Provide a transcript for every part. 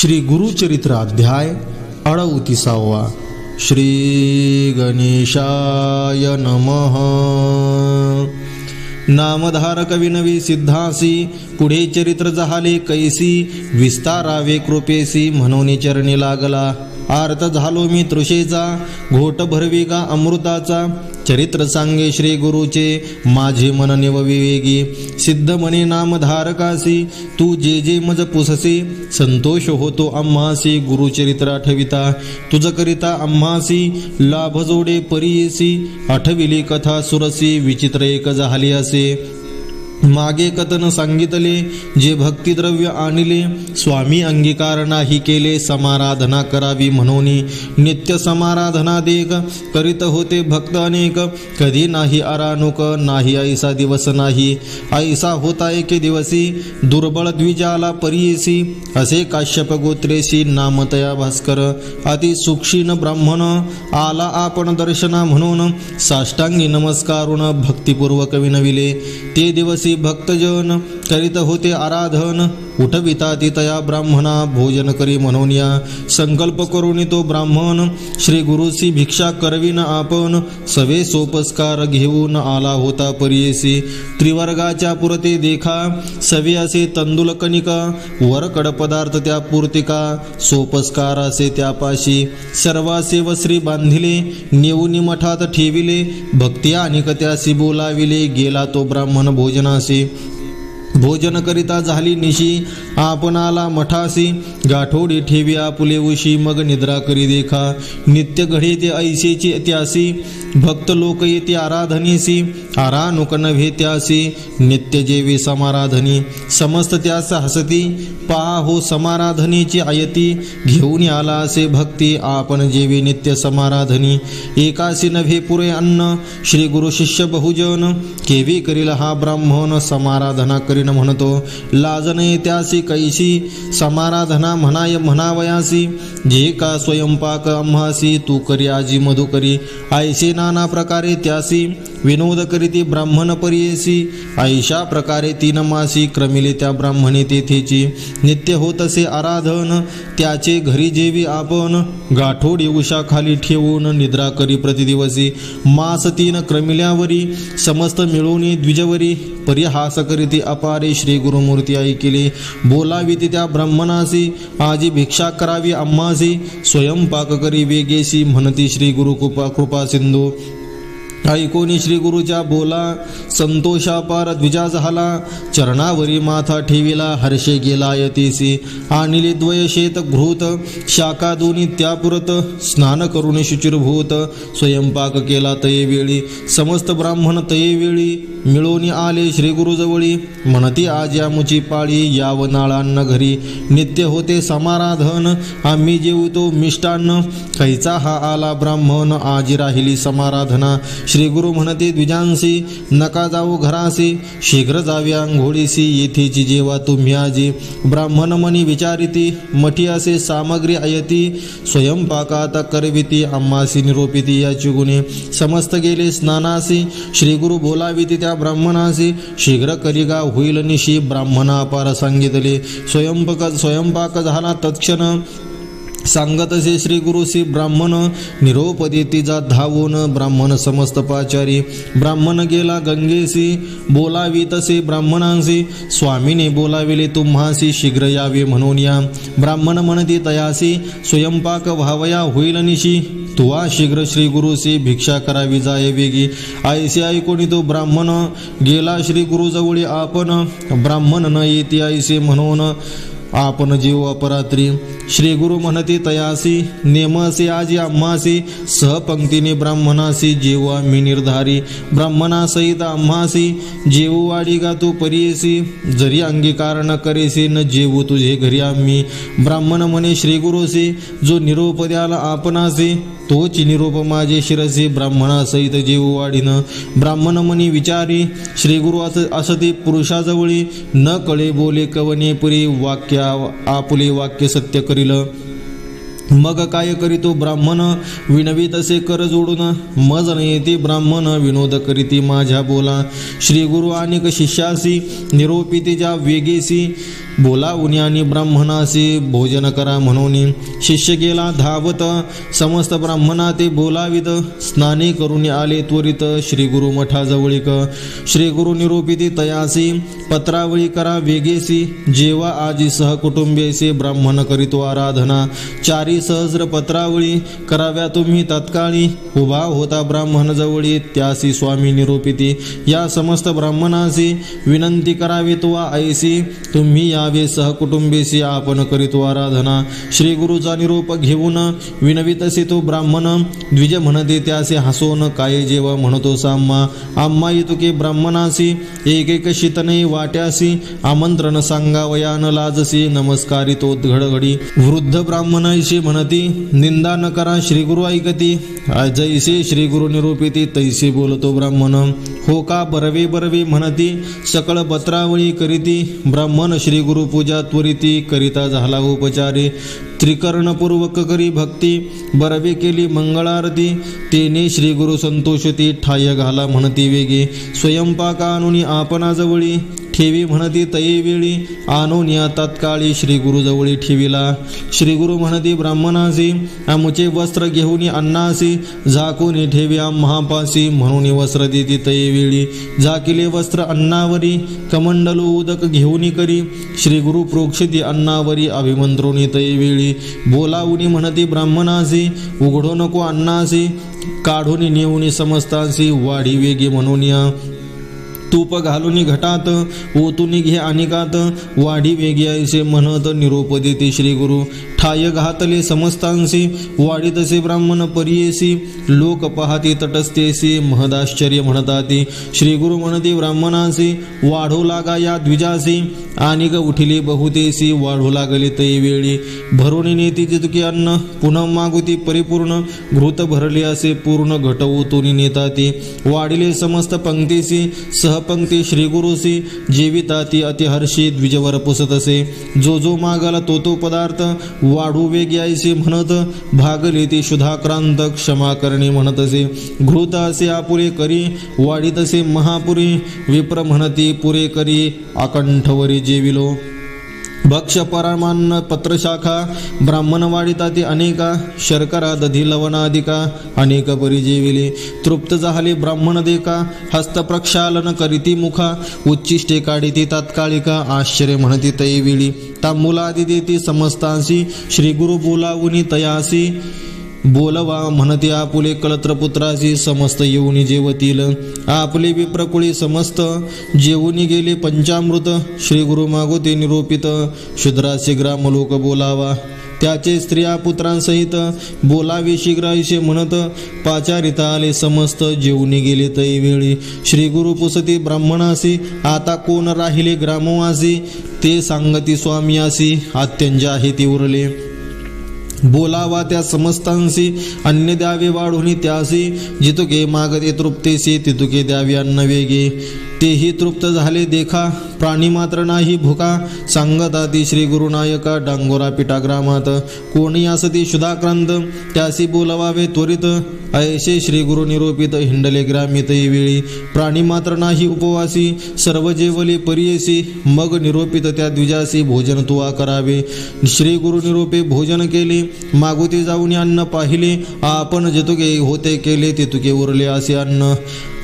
श्री गुरुचरित्र अध्याय अडवतीसावा. श्री गणेशाय नमः. नामधारक विनवी सिद्धासी पुढे चरित्र जहाले कैसी विस्तारावे कृपेसी म्हणून चरणी लागला. आर्त झालो मी तृषेचा घोट भरवी का अमृताचा? चरित्र सांगे श्री गुरुचे माझे मन निव विवेगी सिद्ध नाम धारकासी तू जे जे मज पुससे संतोष होतो आम्हासी. गुरुचरित्र आठविता तुझ करिता आम्हासी. लाभ जोडे परियेसी आठविली कथा सुरसी विचित्र एक झाली असे. मागे कथन सांगितले जे भक्तिद्रव्य आणले स्वामी अंगीकार नाही केले समाराधना करावी म्हणून नित्य समाराधना देख करीत होते भक्त अनेक. कधी नाही अरानुक नाही ऐसा दिवस नाही. ऐसा होता एके दिवसी दुर्बळ द्विजाला परियेसी. असे काश्यप गोत्रेसी नामतया भास्कर अति सुक्षीण ब्राह्मण आला आपण दर्शना म्हणून साष्टांगी नमस्कारून भक्तिपूर्वक विनविले. ते दिवसी भक्तजन करीत होते आराधन. उठविता तितया ब्राह्मणा भोजन करी म्हणून या संकल्प करून तो ब्राह्मण. श्री गुरुसी भिक्षा करविन आपण सवे सोपस्कार घेऊन आला होता परियेसी. त्रिवर्गाच्या पुरते देखा सवे असे तंदुल कणिका वरकड पदार्थ त्या पूर्तिका सोपस्कार असे त्यापाशी सर्वासे वस्त्री बांधिले नेऊनी मठात ठेविले भक्ती आणि त्यासी बोलाविले गेला तो ब्राह्मण भोजनासी. भोजन करिता झाली निशी. आपणाला मठासी. गाठोडी ठेवी आपुले उशी. मग निद्रा करी देखा. नित्य घडे ते ऐसेची त्यासी भक्त लोक येते आराधनीसी आरानुक नव्हे त्यासी नित्य जेवी समाराधनी समस्त त्यास हसती पहा हो समाराधनीची आयती घेऊन आला असे भक्ती आपण जेवी नित्य समाराधनी. एकासी नव्हे पुरे अन्न श्री गुरु शिष्य बहुजन केवी करील हा ब्राह्मण समाराधना करीन म्हणतो. लाजने त्यासी कैसी समाराधना म्हणाय म्हणावयासी जे का स्वयंपाक आम्हासी तू करी आजी मधु करी ऐसे नाना प्रकारे त्यासी विनोद करीती ब्राह्मण परियेसी ऐशा प्रकारे तीन मासी क्रमिले त्या ब्राह्मणे तेथेची. नित्य होत असे आराधन त्याचे घरी जेवी आपण गाठोडी उषा खाली ठेवून निद्रा करी प्रतिदिवसी. मास तीन क्रमिल्यावरी समस्त मिळून द्विजवरी परिहास करीती अपारे श्री गुरुमूर्ती ऐकिले. बोलावी ती त्या ब्राह्मणासी आजी भिक्षा करावी अम्मासी स्वयंपाक करी वेगेसी म्हणती श्री गुरु कृपा कृपा सिंधू. you. ऐकोनी श्री गुरुच्या बोला संतोषापार द्विजा झाला चरणावरी माथा ठेविला हर्षे गेला यतीसी. आणिले द्वय शेत घृत शाखा दोन्ही त्यापुरत स्नान करून शुचिरभूत स्वयंपाक केला तये वेळी. समस्त ब्राह्मण तये वेळी मिळवून आले श्री गुरुजवळी. म्हणती आज यामुची पाळी याव नाळांना घरी. नित्य होते समाराधन आम्ही जेवतो मिष्टान्न. कैचा हा आला ब्राह्मण आजी राहिली समाराधना. श्रीगुरु म्हणते द्विजांसी नका जाऊ घरासी शीघ्र जावी आंघोळीसी येथेची जेवा तुम्ही आजी. ब्राह्मण मनी विचारिती मठी असे सामग्री आयती स्वयंपाकात करविती अम्मासी निरोपिती याची गुणे. समस्त गेले स्नानासी श्रीगुरु बोलाविती त्या ब्राह्मणासी शीघ्र करिगा होईल निशी ब्राह्मणा अपार सांगितले. स्वयंपाक स्वयंपाक झाला तत्क्षण सांगतसे श्री गुरुसी ब्राह्मण निरोप देती धावून ब्राह्मण समस्त पाचारी. ब्राह्मण गेला गंगेसी बोलावी तसे ब्राह्मणांसी स्वामीने बोलाविले तुम्हासी शीघ्र यावे म्हणून या. ब्राह्मण म्हणती तयासी स्वयंपाक व्हावया होईल निशी. तुवा शीघ्र श्री गुरुसी भिक्षा करावी जाय वेगी. ऐसे ऐकोणी तो ब्राह्मण गेला श्री गुरुजवळी आपण. ब्राह्मण न येते ऐसे म्हणून. आपण जीव अपरात्री। श्री गुरु म्हणते तयासी नेमसी आजी आम्हासी सहपंक्तीने ब्राह्मणासी जेव्हा मी निर्धारी। ब्राह्मणासहित आम्हासी जेवू वाडी गा तू परियेसी। जरी अंगीकार न करेसी न जेवू तुझे घरी आम्ही। ब्राह्मण म्हणे श्री गुरुसी जो निरोपद्याला आपणासी। तोच निरोप माझे शिरसे ब्राह्मणासहित जीव वाढीनं. ब्राह्मण मनी विचारी श्री गुरु अस पुरुषाजवळी. न कळे बोले कवने पुरी वाक्या आपुले वाक्य सत्य करील. मग काय करीतो ब्राह्मण? विनवी तसे कर जोडून. मज येते ब्राह्मण विनोद करीती माझ्या बोला. श्री गुरु अनेक शिष्यासी निरोपिती ज्या वेगेसी. बोला उन्यानी ब्राह्मणासी भोजन करा म्हणून. शिष्य गेला धावत. समस्त ब्राह्मणा ते बोलावित. स्नाने करून आले त्वरित श्री गुरु मठाजवळीक. श्री गुरु निरूपिती तयासी पत्रावळी करा वेगेसी. जेवा आजी सहकुटुंबेसी ब्राह्मण करीतो आराधना. चारी सहस्र पत्रावळी कराव्या तुम्ही तत्काळी. उभा होता ब्राह्मण जवळी त्यासी स्वामी निरूपिती. या समस्त ब्राह्मणासी विनंती करावी तो ऐसी. तुम्ही या सह सहकुटुंबेसी आपण करीतो आराधना. श्री गुरुचा निरूप घेऊन विनवितसे तो ब्राह्मण. द्विज म्हणते त्यासे हसोन काय जेव्हा म्हणतो साम्मा. आम्हा येतुके ब्राह्मणासी एक एक शीतने वाट्यासी. आमंत्रण सांगावयान लाजसी नमस्कारितो घडघडी वृद्ध ब्राह्मण ऐशी म्हणती निंदा न करा श्री गुरु ऐकती. जैसे श्री गुरु निरूपिती तैसे बोलतो ब्राह्मण. हो का बरवे बरवे? म्हणती सकळ पत्रावळी करीती. ब्राह्मण श्री गुरु पूजा त्वरिती करिता झाला उपचारी. त्रिकर्णपूर्वक करी भक्ती. बरवी केली मंगळारती. तेने श्री गुरु संतोषती ठाय घाला म्हणती वेगे. स्वयंपाकानुनी आपणाजवळी ठेवी म्हणती तयी वेळी. आणून या तात्काळी श्री गुरुजवळी ठेवीला. श्री गुरु म्हणती ब्राह्मणासी आमुचे वस्त्र घेऊन अन्नासी. झाकून ठेवी महापासी म्हणून वस्त्र देती तयी वेळी. झाकिले वस्त्र अन्नावरी कमंडल उदक घेऊन करी. श्री गुरु प्रोक्षिती अन्नावरी अभिमंत्रोनी तयी वेळी. बोलावून म्हणती ब्राह्मणासी उघडो नको अन्नासी. काढून नेऊनी समस्तांसी. वाढी वेगी म्हणून या तूप घालून घटात ओतून घे अनिकात. वाढी वेगी ऐसे म्हणत निरोप देते श्री गुरु ठाय घातले समस्तांसी वाढीतसे ब्राह्मण परियेसी लोक पाहती तटस्थेसी महदाश्चर्य म्हणताती. श्री गुरु म्हणते ब्राह्मणासी वाढू लागा या द्विजासी. आणि ग उठिले बहुतेसी वाढू लागले तै वेळी. भरून नेती जितके अन्न पुन्हा मागुती परिपूर्ण. घृत भरले असे पूर्ण घट ओतून नेता ते वाढिले समस्त पंक्तीसी सहपंक्ती श्रीगुरुसी जीविता ती अतिहर्षी द्विजवर पुसत असे जो जो मागाला तो तो पदार्थ वाढू वेग यायचे म्हणत भागले ते शुधाक्रांत क्षमा करणे म्हणत असे. घृत असे आपुरे करी वाढीत असे महापुरी. विप्र म्हणती पुरे करी आकंठवरी जेविलो. भक्ष परामान्न पत्रशाखा ब्राह्मणवाडीताती अनेका शर्करा दधी लवणादिका अनेक परिजीविली तृप्त झाले ब्राह्मण देका हस्त प्रक्षालन करीती मुखा उच्चिष्टे काढिती तात्कालिका आश्चर्य म्हणती तैविली तांबुलादी देती समस्तांसी श्री गुरु बोलावुनी तयासी बोलवा म्हणते आपुले कळत्रपुत्रासी समस्त येऊन जेवतील. आपले विप्रकुळी समस्त जेवूनी गेले पंचामृत. श्री गुरु मागोते निरोपित. शूद्रासी ग्राम लोक बोलावा. त्याचे स्त्रिया पुत्रांसहित बोलावे शीघ्रायसे म्हणत पाचारिता आले समस्त जेवणी गेले तै वेळी. श्री गुरु पुसती ब्राह्मणासी आता कोण राहिले ग्रामवासी? ते सांगती स्वामी स्वामियासी आत्यंज आहे ती उरले. बोलावा त्या समस्तांशी अन्य द्यावे वाढून त्यासी जितुके मागते तृप्तेसी तितुके द्यावे अन्न वेगे. तेही तृप्त झाले देखा. प्राणी मात्र नाही भुका. सांगता ती श्री गुरुनायका डांगोरा पिठाग्रामात. कोणी असती शुधाक्रांत त्यासी बोलवावे त्वरित. ऐसे श्री गुरु निरूपित हिंडले ग्रामित वेळी. प्राणी मात्र नाही उपवासी सर्व जेवले परियसी. मग निरोपित त्या द्विजासी भोजन तुवा करावे श्री गुरु निरूपे भोजन केले मागुती जाऊन अन्न पाहिले. आपण जेतुके होते केले तेतुके उरले असे अन्न.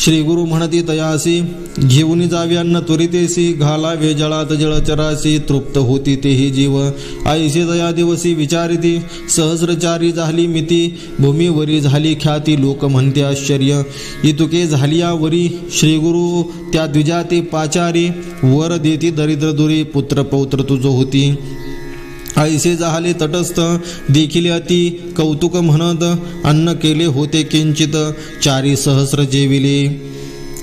श्री गुरु म्हणती तयासी घेऊन जावे अन्न त्वरितेसी घालावे जळात जळचरासी तृप्त होती तेही जीव. ऐसे दया दिवसी विचारिती सहस्रचारी झाली मिती. भूमीवरी झाली ख्याती लोक म्हणते आश्चर्य. इतुके झालिया वरी श्रीगुरु त्या द्विजाती पाचारी. वर देती दरिद्र दुरी पुत्र पौत्र तुझो होती. ऐसे जाहले तटस्थ देखील अति कौतुक म्हणत अन्न केले होते किंचित. चारी सहस्र जेविले.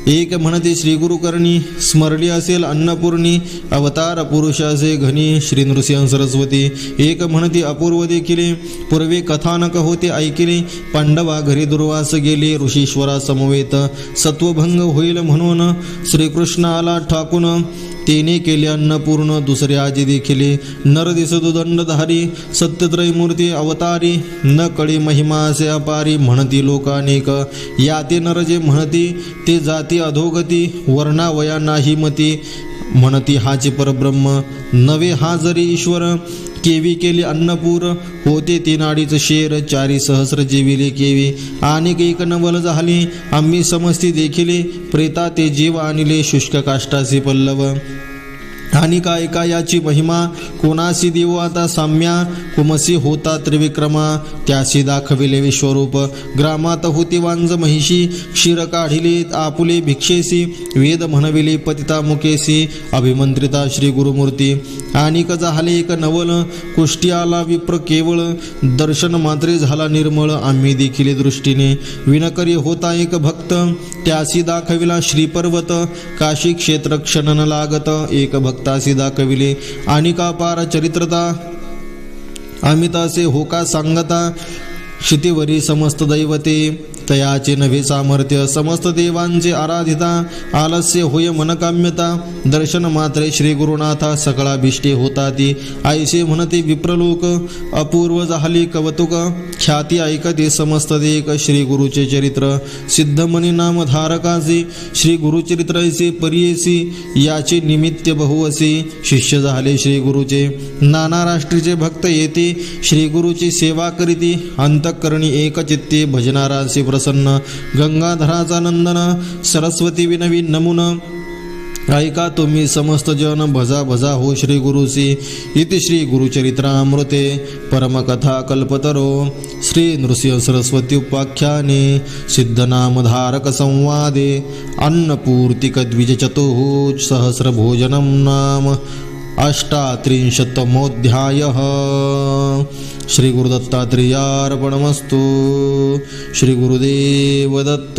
एक म्हणते श्री गुरुकर्णी स्मरली असेल अन्नपूर्णी अवतार पुरुष असे घनी श्री नृसिंह सरस्वती. एक म्हणते अपूर्व देखिले पूर्वी कथानक होते ऐकिले पांडवा घरी दुर्वास गेले ऋषीश्वरा समवेत सत्वभंग होईल म्हणून श्रीकृष्णाला ठाकून तेने केले अन्नपूर्ण दुसरे आजी देखिले नर दिसतो दंडधारी सत्यत्रय मूर्ती अवतारी न कळी महिमा असे अपारी म्हणती लोकानेक या ते नर जे म्हणती ते जाती अधोगती वर्णावया नाही मती. म्हणती हाचे परब्रह्म नवे हा जरी ईश्वर केवी केली अन्नपूर. होते तीन शेर चारी सहस्र जेविले केवी. आणि एक नवल झाली आम्ही समस्ती देखिले. प्रेता ते जीव आणले शुष्क काष्टाचे पल्लव. ठाणिका काय याची महिमा कोणासी देऊ आता साम्या? कुमसी होता त्रिविक्रमा त्यासी दाखविले विश्वरूप. ग्रामात होती वांज महिषी क्षीर काढिले आपुले भिक्षेसी वेद म्हणविले पतिता मुकेसी अभिमंत्रिता श्री गुरुमूर्ती. आणि झाले एक नवल कुष्टी आला विप्र केवळ. दर्शन मात्रे झाला निर्मळ आम्ही देखील दृष्टीने. विनकरी होता एक भक्त त्यासी दाखविला श्रीपर्वत. काशी क्षेत्र क्षणन लागत एक भक्त भक्तासी दाखविले आणि का पार चरित्रता अमितासे होका सांगता क्षितिवरी समस्त दैवते. तयाचे नवे सामर्थ्य समस्त देवांचे आराधिता आलस्य होय मनकाम्यता. दर्शन मात्रे श्री गुरुनाथा सकळा भिष्टे होता ती आईसे म्हणते विप्रलोक अपूर्व झाली कवतुक. ख्याती ऐकते समस्त देक श्री गुरुचे चरित्र. सिद्धमणी नाम धारकाचे श्री गुरुचरित्राचे परियेसी याचे निमित्त बहुवसी शिष्य झाले श्री गुरुचे. नाना राष्ट्रीचे भक्त येते श्री गुरुची सेवा करीती. अंतकरणी एकचित्ते भजनाराचे प्रसन्न. गंगाधराचा नंदन सरस्वती विनवी नमुन. ऐका तुम्ही समस्त जन भजा भजा हो श्री गुरुसी इति श्री गुरुचरित्रामृते. परमकथा कल्पतरो. श्री नृसिंह सरस्वती उपाख्याने. सिद्धनामधारक संवादे. अन्नपूर्तिकद्विजचतुः सहस्रभोजनं नाम. अष्टात्रिंशतमोऽध्यायः। श्रीगुरुदत्तात्रेयार्पणमस्तु। श्रीगुरुदेव दत्त